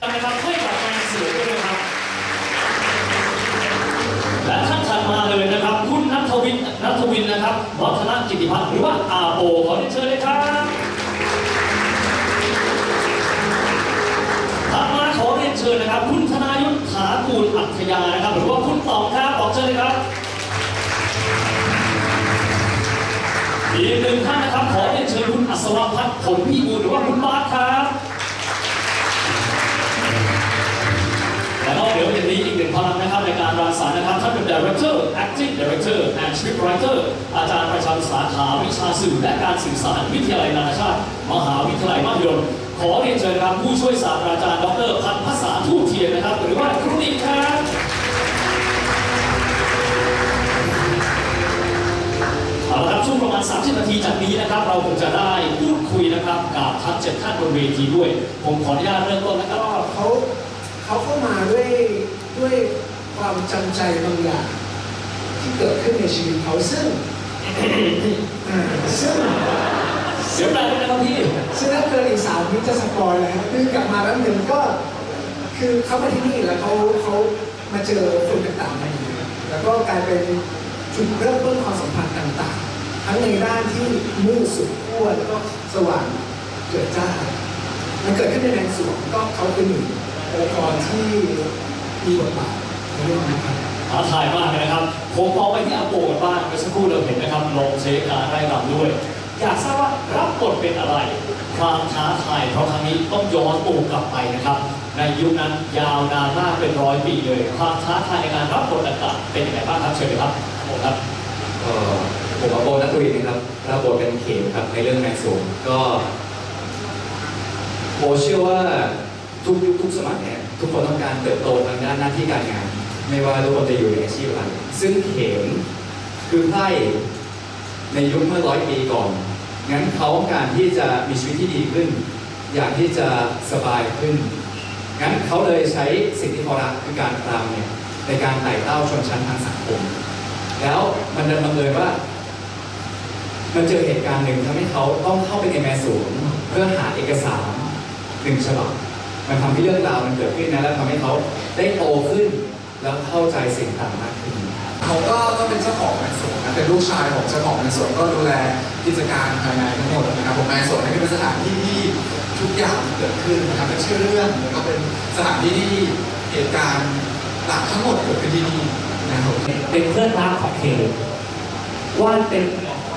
นะครับให้กับแฟนสื่อด้วยนะครับ และท่านถัดมาเลยนะครับ คุณนัทวินนัทวินนะครับ วัฒนกิติพัฒน์หรือว่าอาโปขอเรียนเชิญเลยครับถัดมาขอเรียนเชิญนะครับ คุณธนายุทธถากูลอัธยานะครับ หรือว่าคุณตองครับออเชิญเลยครับอีกหนึ่งท่านนะครับ ขอเรียนเชิญคุณอัศวพัฒน์ผลพิบูลหรือว่าคุณบาสครับ นะครับในการรังสรรค์นะครับท่านเป็น Director Acting Director and Scriptwriter อาจารย์ประจำสาขาวิชาสื่อและการสื่อสารวิทยาลัยนานาชาติ มหาวิทยาลัยมหิดลขอเรียนเชิญนะครับผู้ช่วยศาสตราจารย์ดรพันธ์ภาษาทูตเทียนนะครับ หรือว่าครูนิกครับเอาละครับช่วงประมาณ 30 นาทีจากนี้นะครับ เราคงจะได้พูดคุยนะครับกับทั้งเจ็ดท่านบนเวทีด้วย ผมขออนุญาตเริ่มต้นนะครับก็เขาเขาเข้ามาด้วยด้วย ความจำใจบางอย่างที่เกิดขึ้นในชีวิตเขาซึ่งอ่าซึ่งเสียงดังเลยนะครับพี่ซึ่งถ้าเกินอีกสามวิจะสปอยแล้วคือกลับมาแล้วหนึ่งก็ คือเขามาที่นี่แล้วเขาเขามาเจอคนต่างๆมาอยู่แล้วก็กลายเป็นจุดเริ่มต้นความสัมพันธ์ต่างๆ ทั้งในด้านที่มืดสุดขั้วแล้วก็สว่างเกิดจ้ามันเกิดขึ้นในแดนสวงก็เขาเป็นหนึ่งตัวละครที่มีบทบาท ในเรื่องนี้ครับท้าทายมากเลยนะครับ ผมมองไปที่อาโปกันบ้างเมื่อสักครู่เราเห็นนะครับลงเชคกาไร่รำด้วย อยากทราบว่ารับบทเป็นอะไร ความท้าทายเพราะครั้งนี้ต้องย้อนตัวกลับไปนะครับ ในยุคนั้นยาวนานมากเป็นร้อยปีเลย ความท้าทายในการรับบทต่างๆเป็นยังไงบ้างครับเชิญเลยครับผมครับผมอาโปนัทวินนะครับรับบทเป็นเขมครับในเรื่องแมงสูงก็โบเชื่อว่าทุกยุคทุกสมัยเนี่ยทุกคนต้องการเติบโตทางด้านหน้าที่การงาน ไม่ว่าทุกคนจะอยู่ในอาชีพอะไรซึ่งเขมคือไพ่ในยุคเมื่อร้อยปีก่อน งั้นเขาต้องการที่จะมีชีวิตที่ดีขึ้น อยากที่จะสบายขึ้น งั้นเขาเลยใช้สิ่งที่เขารักคือการรำเนี่ยในการไต่เต้าชนชั้นทางสังคม แล้วมันดันบังเอิญว่า มันเจอเหตุการณ์หนึ่งทำให้เขาต้องเข้าไปในแมสูนเพื่อหาเอกสารหนึ่งฉบับ มันทำให้เรื่องราวมันเกิดขึ้นนะแล้วทำให้เขาได้โตขึ้น แล้วเข้าใจสิ่งต่างมากขึ้นเขาก็ก็เป็นเจ้าของแมนสวนนะเป็นลูกชายของเจ้าของแมนสวนก็ดูแลกิจการภายในทั้งหมดนะครับผมแมนสวนนี่เป็นสถานที่ที่ทุกอย่างเกิดขึ้นนะครับเป็นชื่อเรื่องแล้วก็เป็นสถานที่ที่เหตุการณ์หลักทั้งหมดเกิดขึ้นที่นี่นะครับเป็นเพื่อนรักของเคว่านเป็น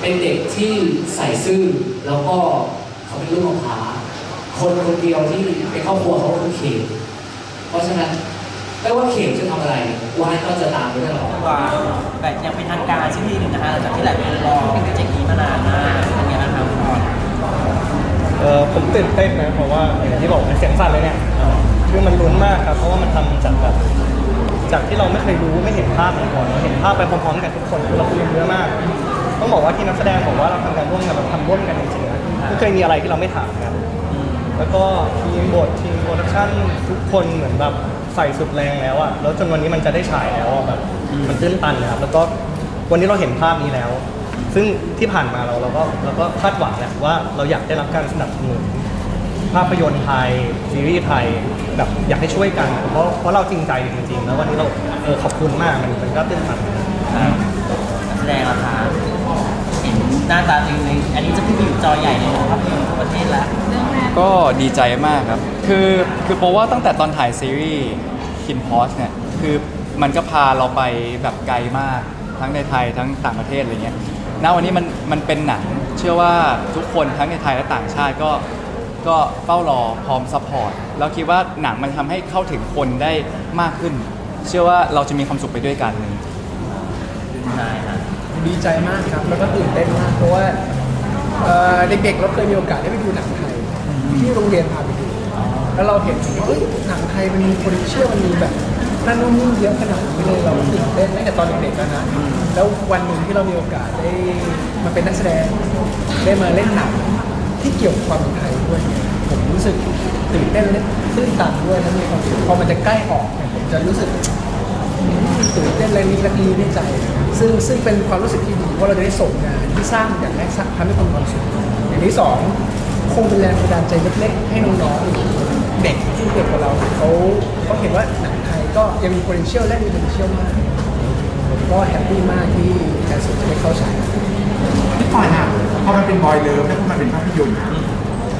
เป็นเด็กที่ใส่ซื่อแล้วก็เขาเป็นลูกของพาคนคนเดียวที่ในครอบครัวเขาคือเคเพราะฉะนั้น ไม่ว่าเขมจะทำอะไรว่านก็จะตามไปตลอดว่าแบบยังเป็นทางการสักทีหนึ่งนะฮะหลังจากที่หลายคนรอโปรเจกต์นี้มานานมากเป็นไงบ้างครับคุณพรเออผมตื่นเต้นนะเพราะว่าอย่างที่บอกมันเสียงสั่นเลยเนี่ยคือมันลุ้นมากครับเพราะว่ามันทำจากแบบจากที่เราไม่เคยรู้ไม่เห็นภาพมาก่อนเราเห็นภาพไปพร้อมๆกันทุกคนคือเราคุยกันเยอะมาก ต้องบอกว่าที่นักแสดงบอกว่าเราทำการร่วมกันเราทำร่วมกันจริงๆนะไม่เคยมีอะไรที่เราไม่ถามกัน แล้วก็ทีมบททีมโปรดักชั่นทุกคนเหมือนแบบใส่สุดแรงแล้วอะแล้วจนวันนี้มันจะได้ฉายแล้วอะแบบมันตื้นตันนะครับแล้วก็วันนี้เราเห็นภาพนี้แล้ว ซึ่งที่ผ่านมาเราเราก็เราก็คาดหวังแหละว่าเราอยากได้รับการสนับสนุนภาพยนตร์ไทยซีรีส์ไทยแบบอยากให้ช่วยกัน เพราะเพราะเราจริงใจจริงๆ แล้ววันนี้เราเออขอบคุณมากมันมันก็ตื้นตันนักแสดงราคาเห็นหน้าตาจริงเลยอันนี้จะขึ้นไปอยู่จอใหญ่ในโรงภาพยนตร์ทั่วประเทศแล้ว ก็ดีใจมากครับ คือคือเพราะว่าตั้งแต่ตอนถ่ายซีรีส์คินพอสเนี่ย คือมันก็พาเราไปแบบไกลมาก ทั้งในไทยทั้งต่างประเทศอะไรเงี้ย ณ วันนี้มันมันเป็นหนัง เชื่อว่าทุกคนทั้งในไทยและต่างชาติก็ก็เฝ้ารอพร้อมซัพพอร์ต แล้วคิดว่าหนังมันทำให้เข้าถึงคนได้มากขึ้น เชื่อว่าเราจะมีความสุขไปด้วยกันใช่ครับดีใจมากครับ แล้วก็ตื่นเต้นมาก เพราะว่าเอ่อเด็กๆเราเคยมีโอกาสได้ไปดูหนังไทย ที่โรงเรียนพาไปดูแล้วเราเห็นว่าเฮ้ยหนังไทยมันมี potential มันมีแบบนั่นนู่นนี่เยอะขนาดนี้เลยเราตื่นเต้นตั้งแต่ตอนเด็กๆแล้วนะแล้ววันหนึ่งที่เรามีโอกาสได้มาเป็นนักแสดงได้มาเล่นหนังที่เกี่ยวกับความเป็นไทยด้วยเนี่ยผมรู้สึกตื่นเต้นและตื้นตันด้วยแล้วมีความสุขพอมันจะใกล้ออกเนี่ยผมจะรู้สึกตื่นเต้นและนิดละลีในใจ ซึ่งซึ่งเป็นความรู้สึกที่ดีเพราะเราจะได้ส่งงานที่สร้างอย่างแรกทำให้คนมีความสุขอย่างที่สอง คงเป็นแรงบันดาลใจเล็กๆ ให้น้องๆเด็กที่เด็กกว่าเราเขาเขาเห็นว่าหนังไทยก็ยังมี potential และมี potential มากผมก็แฮปปี้มากที่แคนเซิลจเข้าฉายพี่ปอนอะพอมันเป็นบอยเลิฟแล้วพอมันเป็นภาพยนตร์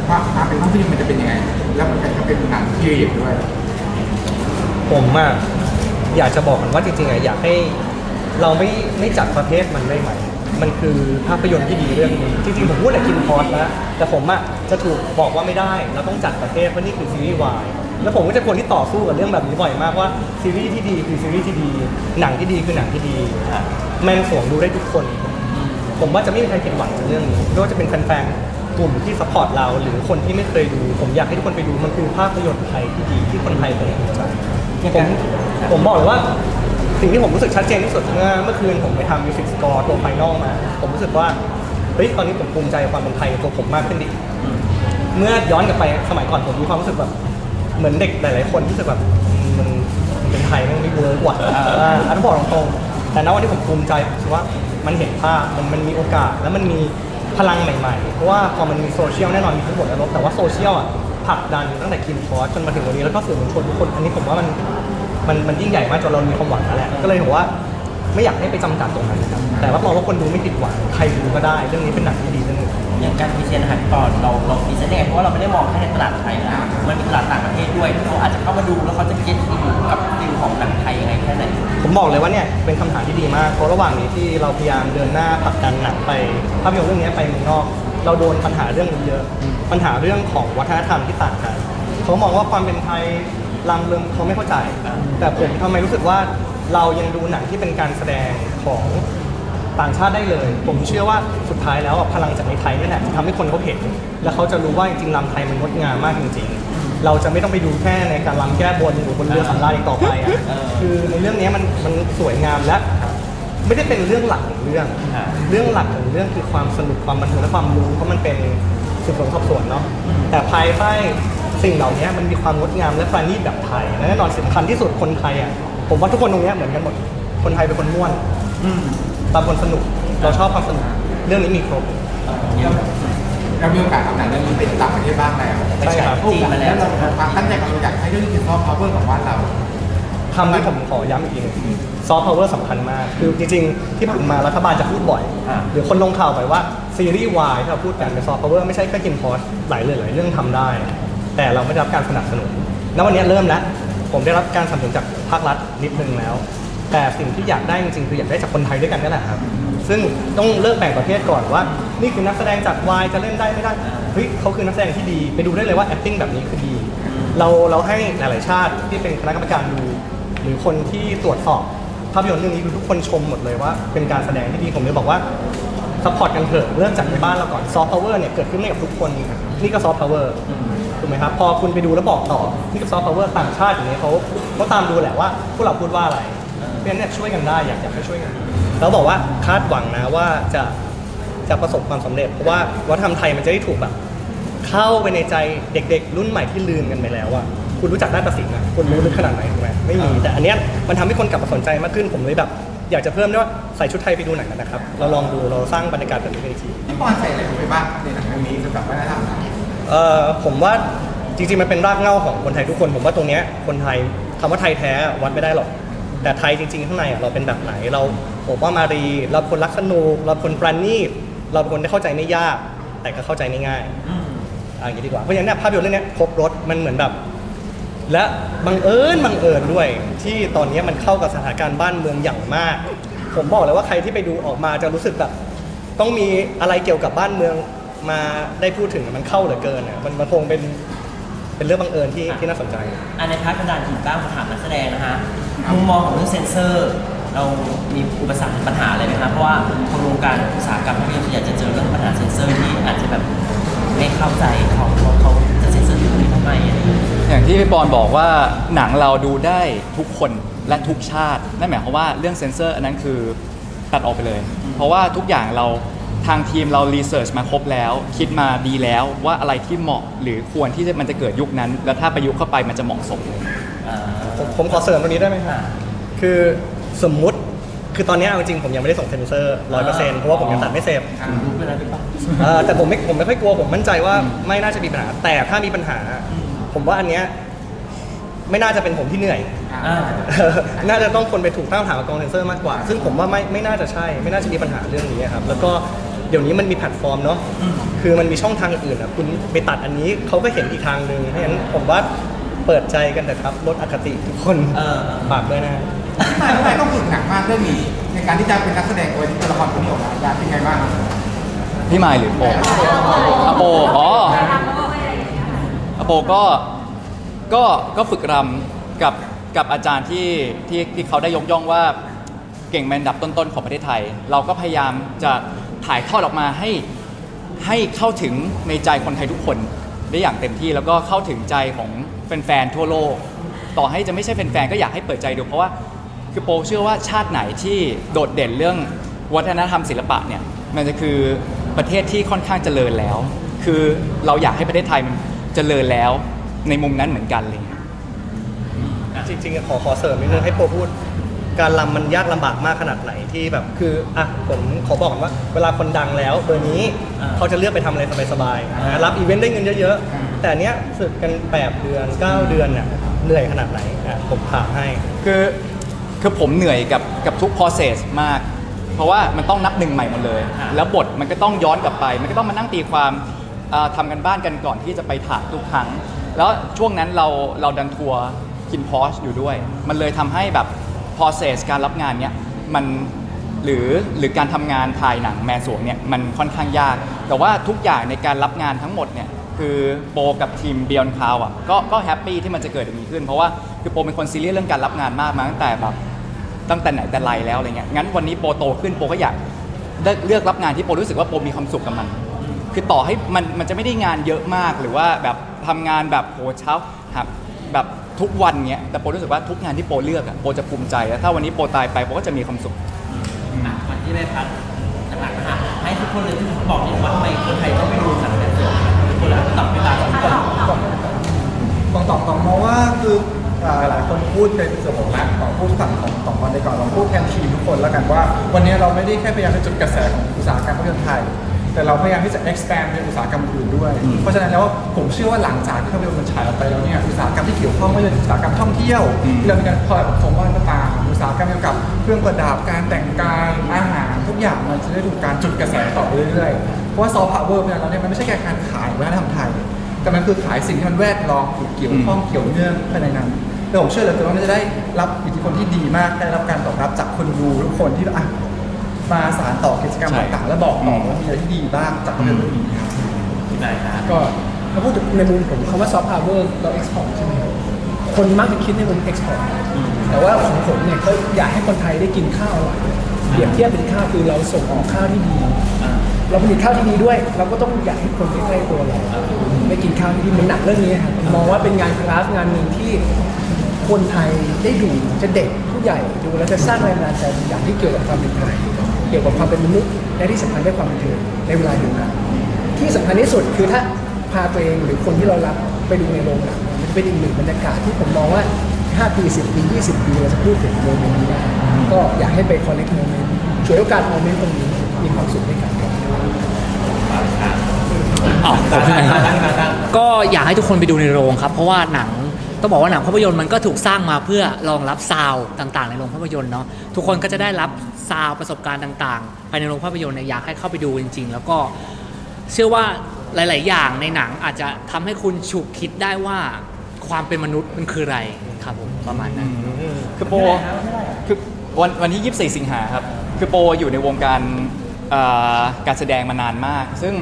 ว่าควาเป็นภาพยนตร์มันจะเป็นยังไง แล้วมันก็เป็นหนังพีเรียดด้วยผมอะอยากจะบอกกันว่าจริงๆอะอยากให้เราไม่ไม่จัดประเภทมันได้ไหม มันคือภาพยนตร์ที่ดีเรื่องหนึงจริงๆผมพูดแต่กินพอสแล้วแต่ผมอะจะถูกบอกว่าไม่ได้เราต้องจัดประเภทเพราะนี่คือซีรีส์วายแล้วผมก็จะคนที่ต่อสู้กับเรื่องแบบนี้บ่อยมากว่าซีรีส์ที่ดีคือซีรีส์ที่ดี หนังที่ดีคือหนังที่ดีแม่งสวงดูได้ทุกคน ผมว่าจะไม่มีใครผิดหวังจากเรื่องนี้ไม่ว่าจะเป็นแฟนๆกลุ่มที่สปอร์ตเรา หรือคนที่ไม่เคยดู ผมอยากให้ทุกคนไปดูมันคือภาพยนตร์ไทยที่ดีที่คนไทยควรจะดูผมผมบอกเลยว่า สิ่งที่ผมรู้สึกชัดเจนที่สุดเมื่อเมื่อคืนผมไปทำมิวสิกสกอร์ตัวไฟนอลมา ผมรู้สึกว่าเฮ้ยตอนนี้ผมภูมิใจกับความเป็นไทยในตัวผมมากขึ้นดิเมื่อย้อนกลับไปสมัยก่อนผมมีความรู้สึกแบบเหมือนเด็กหลาย ๆ คนที่รู้สึกแบบมันมันเป็นไทยมันไม่เวิร์กว่ะอ่าอันนั้นบอกตรงๆแต่ณวันที่ผมภูมิใจผมรู้สึกว่ามันเห็นภาพมันมันมีโอกาสแล้วมันมีพลังใหม่ ๆ เพราะว่าพอมันมีโซเชียลแน่นอนมีทั้งหมดและลบแต่ว่าโซเชียลอะผลักดันตั้งแต่กินคอร์สจนมาถึงวันนี้แล้วก็สื่อมวลชนทุกคนอันนี้ผมว่ามัน มันมันยิ่งใหญ่มากจนเรามีความหวังแล้วแหละก็เลยบอกว่าไม่อยากให้ไปจำกัดตรงนั้นนะครับแต่รับรองว่าคนดูไม่ผิดหวังใครดูก็ได้เรื่องนี้เป็นหนังที่ดีเรื่องหนึง อย่างการพรีเซนต์อาหารก่อนเราเราพรีเซนต์ยังไงเพราะว่าเราไม่ได้มองแค่ในตลาดไทยนะมันมีตลาดต่างประเทศด้วยที่เขาอาจจะเข้ามาดูแล้วเขาจะเก็ตฟิลกับฟิลของหนังไทยยังไงแค่ไหนผมบอกเลยว่าเนี่ยเป็นคำถามที่ดีมากเพราะระหว่างนี้ที่เราพยายามเดินหน้าผลักดันหนังไปภาพยนตร์เรื่องนี้ไปเมืองนอก เราโดนปัญหาเรื่องนี้เยอะ ปัญหาเรื่องของวัฒนธรรมที่ต่างกันเขามองว่าความเป็นไทย ลำเริงเขาไม่เข้าใจ แต่ผมทำไมรู้สึกว่าเรายังดูหนังที่เป็นการแสดงของต่างชาติได้เลย ผมเชื่อว่าสุดท้ายแล้วอะพลังจากในไทยนี่แหละจะทำให้คนเขาเห็น และเขาจะรู้ว่าจริงๆลำไทยมันงดงามมากจริง ๆ เราจะไม่ต้องไปดูแค่ในการลำแก้บนหรือบนเรือสำราญอีกต่อไปอะคือในเรื่องนี้มันมันสวยงามและ ไม่ได้เป็นเรื่องหลักของเรื่อง อ่า เรื่องหลักของเรื่องคือความสนุกความบันเทิงและความรู้เพราะมันเป็นสืบสวนสอบสวนเนาะแต่ภายใต้ สิ่งเหล่านี้มันมีความงดงามและปราณีตแบบไทยและแน่นอนสำคัญที่สุดคนไทยอะผมว่าทุกคนตรงเนี้ยเหมือนกันหมด คนไทยเป็นคนม่วนบางคนสนุกเราชอบความสนุกเรื่องนี้มีครบเรามีโอกาสทำหนังเรื่องนี้เป็นต่างประเทศบ้างแล้วใช่ครับจีนมาแล้วเราความตั้งใจของเราอยากให้เรื่องนี้เป็นซอฟต์พาวเวอร์ของบ้านเราคำที่ผมขอย้ำอีกทีหนึงซอฟต์พาวเวอร์สำคัญมาก คือจริงๆ ที่ผ่านมารัฐบาลจะพูดบ่อยอ่าหรือคนลงข่าวไปว่า ซีรีส์วายที่เราพูดกันเป็นซอฟต์พาวเวอร์ไม่ใช่แค่กินพอสหลายเรื่องหลายเรื่องทำได้ แต่เราไม่ได้รับการสนับสนุน แล้ววันนี้เริ่มแล้ว ผมได้รับการสนับสนุนจากภาครัฐนิดนึงแล้ว แต่สิ่งที่อยากได้จริงๆคืออยากได้จากคนไทยด้วยกันนี่แหละครับ ซึ่งต้องเลิกแบ่งประเภทก่อนว่า นี่คือนักแสดงจากวายจะเล่นได้ไม่ได้ เฮ้ยเขาคือนักแสดงที่ดี ไปดูได้เลยว่า acting แบบนี้คือดี เราเราให้หลายๆชาติที่เป็นคณะกรรมการดู หรือคนที่ตรวจสอบภาพยนตร์เรื่องนี้คือทุกคนชมหมดเลยว่า เป็นการแสดงที่ดีผมเลยบอกว่าซัพพอร์ตกันเถอะเริ่มจากในบ้านเราก่อนซอฟต์พาวเวอร์เนี่ยเกิดขึ้นได้กับทุกคนนี่ก็ซอฟต์พาวเวอร์ ถูกไหมครับพอคุณไปดูแล้วบอกต่อนี่ก็ซอฟต์พาวเวอร์ต่างชาติอย่างนี้เขาเขาตามดูแหละว่าพวกเราพูดว่าอะไรเพราะฉะนั้นเนี่ยช่วยกันได้อยากอยากให้ช่วยกันแล้วบอกว่าคาดหวังนะว่าจะจะประสบความสำเร็จเพราะว่าวัฒนธรรมไทยมันจะได้ถูกแบบ เข้าไปในใจเด็ก ๆ รุ่นใหม่ที่ลืมกันไปแล้วอะคุณรู้จักนาฏศิลป์อะคุณรู้ลึกขนาดไหนถูกไหมไม่มีแต่อันเนี้ยมันทำให้คนกลับมาสนใจมากขึ้นผมเลยแบบอยากจะเพิ่มด้วยว่าใส่ชุดไทยไปดูหนังกันนะครับ เราลองดูเราสร้างบรรยากาศแบบนี้กันอีกทีพี่ปอนใส่อะไรลงไปบ้างในหนังเรื่องนี้สำหรับวัฒนธรรมไทย เอ่อผมว่าจริงๆมันเป็นรากเหง้าของคนไทยทุกคน ผมว่าตรงเนี้ยคนไทยคำว่าไทยแท้วัดไม่ได้หรอก แต่ไทยจริงๆข้างในอะเราเป็นแบบไหนเราผมว่ามารีเราเป็นคนรักสนุกเราเป็นคนปราณีตเราเป็นคนที่เข้าใจไม่ยาก แต่ก็เข้าใจไม่ง่ายอะอย่างนี้ดีกว่าเพราะฉะนั้นเนี่ยภาพยนตร์เรื่องเนี้ยครบรถมันเหมือนแบบ และบังเอิญบังเอิญด้วย ที่ตอนนี้มันเข้ากับสถานการณ์บ้านเมืองอย่างมาก ผมบอกเลยว่าใครที่ไปดูออกมาจะรู้สึกแบบ ต้องมีอะไรเกี่ยวกับบ้านเมือง มาได้พูดถึงมันเข้าเหลือเกินอะมันมันคงเป็นเป็นเรื่องบังเอิญที่ที่น่าสนใจ อันในพาร์ทกระดานถึงก้าวมาถามนักแสดงนะฮะมุมมองของเรื่องเซนเซอร์ เรามีอุปสรรคปัญหาอะไรไหมครับเพราะว่าคนวงการอุตสาหกรรมภาพยนตร์ส่วนใหญ่จะเจอเรื่องปัญหาเซนเซอร์ที่อาจจะแบบไม่เข้าใจเขาว่าเขาจะเซนเซอร์ตรงนี้ทำไมอะไรอย่างเงี้ย อย่างที่พี่ปอนบอกว่าหนังเราดูได้ทุกคนและทุกชาติ นั่นหมายความว่าเรื่องเซนเซอร์อันนั้นคือตัดออกไปเลย เพราะว่าทุกอย่างเรา ทางทีมเรารีเสิร์ชมาครบแล้ว คิดมาดีแล้วว่าอะไรที่เหมาะหรือควรที่จะมันจะเกิดยุคนั้น แล้วถ้าประยุกต์เข้าไปมันจะเหมาะสมเลยอ่าผมผมขอเสริมตรงนี้ได้ไหมครับคือสมมุติคือตอนนี้เอาจริงๆผมยังไม่ได้ส่งเซนเซอร์ร้อยเปอร์เซ็นต์เพราะว่าผมยังตัดไม่เสร็จรู้ไปแล้วหรือเปล่าเอ่อแต่ผมไม่ผมไม่ค่อยกลัวผมมั่นใจว่าไม่น่าจะมีปัญหา แต่ถ้ามีปัญหา ผมว่าอันเนี้ยไม่น่าจะเป็นผมที่เหนื่อยอ่าน่าจะต้องคนไปถูกตั้งคำถามกับกองเซนเซอร์มากกว่า ซึ่งผมว่าไม่ไม่น่าจะใช่ ไม่น่าจะมีปัญหาเรื่องนี้ครับ แล้วก็ เดี๋ยวนี้มันมีแพลตฟอร์มเนาะคือมันมีช่องทางอื่นๆอะคุณไปตัดอันนี้เขาก็เห็นอีกทางหนึ่งเพราะฉะนั้นผมว่าเปิดใจกันแต่ครับลดอคติทุกคนเออฝากด้วยนะทำไมทำไมต้องฝึกหนักมากเรื่องนี้ในการที่จะเป็นนักแสดงตัวนี้ตัวละครตัวนี้ออกมาอยากเป็นไงบ้างพี่มายหรือโปอโปอ๋ออโปก็ก็ก็ฝึกรำกับกับอาจารย์ที่ที่ที่เขาได้ยกย่องว่าเก่งเป็นอันดับต้นๆของประเทศไทย เราก็พยายามจะ ถ่ายทอดออกมาให้ให้เข้าถึงในใจคนไทยทุกคนได้อย่างเต็มที่แล้วก็เข้าถึงใจของแฟนๆทั่วโลก ต่อให้จะไม่ใช่แฟนๆก็อยากให้เปิดใจดู เพราะว่าคือโปเชื่อว่าชาติไหนที่โดดเด่นเรื่องวัฒนธรรมศิลปะเนี่ยมันจะคือประเทศที่ค่อนข้างเจริญแล้ว คือเราอยากให้ประเทศไทยมันเจริญแล้วในมุมนั้นเหมือนกันเลย จริงๆ ขอขอเสริมนิดนึงให้โปพูด การรำมันยากลำบากมากขนาดไหน ที่แบบคืออะผมขอบอกก่อนว่า เวลาคนดังแล้วเบอร์นี้อ่าเขาจะเลือกไปทำอะไรสบายๆนะรับอีเวนต์ได้เงินเยอะๆแต่อันเนี้ยฝึกกัน8เดือน 9 เดือนเนี่ยเหนื่อยขนาดไหนอะผมถามให้ คือคือผมเหนื่อยกับกับทุก process มาก เพราะว่ามันต้องนับหนึ่งใหม่หมดเลย อ่าแล้วบทมันก็ต้องย้อนกลับไป มันก็ต้องมานั่งตีความเอ่อทำกันบ้านกันก่อนที่จะไปถ่ายทุกครั้ง แล้วช่วงนั้นเราเราดันทัวร์กินพอชอยู่ด้วย มันเลยทำให้แบบ process การรับงานเนี้ยมัน หรือหรือการทำงานถ่ายหนังแมนสวงเนี่ยมันค่อนข้างยาก แต่ว่าทุกอย่างในการรับงานทั้งหมดเนี่ยคือโปกับทีมเบียนคาวอะก็ก็แฮปปี้ที่มันจะเกิดอย่างนี้ขึ้น เพราะว่าคือโปเป็นคนซีเรียสเรื่องการรับงานมากมาตั้งแต่แบบตั้งแต่ไหนแต่ไรแล้วอะไรเงี้ยงั้นวันนี้โปโตขึ้นโปก็อยากเลือกรับงานที่โปรู้สึกว่าโปมีความสุขกับมัน คือต่อให้มันมันจะไม่ได้งานเยอะมากหรือว่าแบบทำงานแบบโหเช้าครับแบบทุกวันเงี้ยแต่โปรู้สึกว่าทุกงานที่โปเลือกอะโปจะภูมิใจแล้วถ้าวันนี้โปตายไปโปก็จะมีความสุข ที่ได้พัดหลักๆนะฮะให้ทุกคนเลยที่บอกนี่ว่าทำไมคนไทยต้องไปดูหนังแบบนี้ทุกคนละตอบเวลาทุกคนตองตอบตองมองว่าคือหลายคนพูดในส่วนของรักของผู้สั่งของตองบอลในก่อนเราพูดแทนทีมทุกคนแล้วกันว่า วันนี้เราไม่ได้แค่พยายามจะจุดกระแสของอุตสาหกรรมภาพยนตร์ไทย แต่เราพยายามที่จะ expand ไปอุตสาหกรรมอื่นด้วยเพราะฉะนั้นแล้วผมเชื่อว่าหลังจากที่ภาพยนตร์มันฉายออกไปแล้วเนี่ยอุตสาหกรรมที่เกี่ยวข้องไม่ว่าจะเป็นอุตสาหกรรมท่องเที่ยวที่เรามีการคอยอบรมว่าก็ตามอุตสาหกรรมเกี่ยวกับเครื่องประดับการแต่งกายอาหารทุกอย่างมันจะได้ถูกการจุดกระแสต่อไปเรื่อยๆเพราะว่าซอฟต์พาวเวอร์เนี่ยเราเนี่ยมันไม่ใช่แค่การขายวัฒนธรรมไทย แต่มันคือขายสิ่งที่มันแวดล้อมอยู่เกี่ยวข้องเกี่ยวเนื่องภายในนั้นแต่ผมเชื่อเหลยว่ามันจะได้รับอิทธิพลที่ดีมากได้รับการตอบรับจากคนดูทุกคนที่อะ มาสารต่อกิจกรรมใช่ต่างๆ และบอกต่อว่ามีอะไรที่ดีบ้างจากภาพยนตร์เรื่องนี้ครับที่ไหนฮะก็ถ้าพูดถึงในมุมผมคำว่าซอฟต์พาวเวอร์เราเอ็กซ์พอร์ตใช่ไหมครับคนมักจะคิดในมุมเอ็กซ์พอร์ตแต่ว่าของผมเนี่ยเขาอยากให้คนไทยได้กินข้าวอร่อยเปรียบเทียบเป็นข้าวคือเราส่งออกข้าวที่ดี เราผลิตข้าวที่ดีด้วย เราก็ต้องอยากให้คนใกล้ๆตัวเราได้กินข้าวที่ดีเหมือนหนังเรื่องนี้ครับผมมองว่าเป็นงานคลาสงานหนึ่งที่คนไทยได้ดูจะเด็กผู้ใหญ่ดูแล้วจะสร้างแรงบันดาลใจบางอย่างที่เกี่ยวกับความเป็นไทย เกี่ยวกับความเป็นมนุษย์และที่สำคัญได้ความบันเทิงในเวลาเดียวกันที่สำคัญที่สุดคือถ้าพาตัวเองหรือคนที่เรารักไปดูในโรงหนังมันจะเป็นอีกหนึ่งบรรยากาศที่ผมมองว่า5ปี10ปี20 ปีเราจะพูดถึงโมเมนต์นี้ได้ก็อยากให้ไปคอลเลกต์โมเมนต์ช่วยโอกาสโมเมนต์ตรงนี้มีความสุขด้วยกันครับอ๋อผมเป็นไงครับก็อยากให้ทุกคนไปดูในโรงครับ เพราะว่าหนัง ต้องบอกว่าหนังภาพยนตร์มันก็ถูกสร้างมาเพื่อรองรับซาวด์ต่างๆ ในโรงภาพยนตร์เนาะทุกคนก็จะได้รับซาวด์ประสบการณ์ต่างๆภายในโรงภาพยนตร์เนี่ยอยากให้เข้าไปดูจริง ๆ แล้วก็เชื่อว่าหลาย ๆ อย่างในหนังอาจจะทำให้คุณฉุกคิดได้ว่าความเป็นมนุษย์มันคืออะไรครับผมประมาณนั้น คือโปคือวันวันที่ 24 สิงหาครับ คือโปอยู่ในวงการเอ่อการแสดงมานานมาก ซึ่ง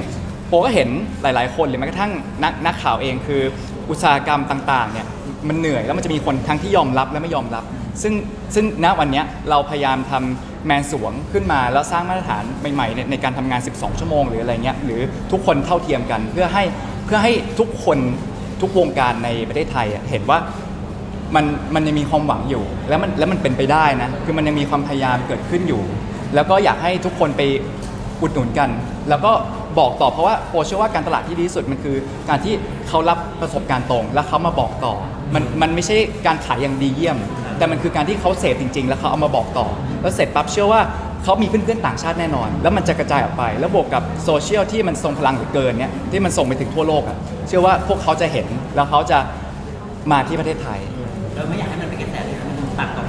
โปก็เห็นหลาย ๆ คนหรือแม้กระทั่งนักนักข่าวเองคืออุตสาหกรรมต่าง ๆ เนี่ย มันเหนื่อยแล้วมันจะมีคนทั้งที่ยอมรับและไม่ยอมรับ ซึ่งซึ่งณวันเนี้ยเราพยายามทำแมนสวงขึ้นมาแล้วสร้างมาตรฐานใหม่ๆในในการทำงาน 12 ชั่วโมงหรืออะไรเงี้ยหรือทุกคนเท่าเทียมกันเพื่อให้เพื่อให้ทุกคนทุกวงการในประเทศไทยอะเห็นว่า มันมันยังมีความหวังอยู่ แล้วมันแล้วมันเป็นไปได้นะ คือมันยังมีความพยายามเกิดขึ้นอยู่ แล้วก็อยากให้ทุกคนไปอุดหนุนกัน แล้วก็บอกต่อเพราะว่าโปเชื่อว่าการตลาดที่ดีที่สุดมันคือ การที่เขารับประสบการณ์ตรง แล้วเขามาบอกต่อ มันมันไม่ใช่การขายอย่างดีเยี่ยม แต่มันคือการที่เขาเสพจริง ๆ แล้วเขาเอามาบอกต่อ แล้วเสร็จปั๊บเชื่อว่าเขามีเพื่อนๆต่างชาติแน่นอน แล้วมันจะกระจายออกไป แล้วบวกกับโซเชียลที่มันทรงพลังเหลือเกินเนี่ยที่มันส่งไปถึงทั่วโลกอะเชื่อว่าพวกเขาจะเห็นแล้วเขาจะมาที่ประเทศไทย เราไม่อยากให้มันเป็นกระแสเลยนะมันตัดต่อ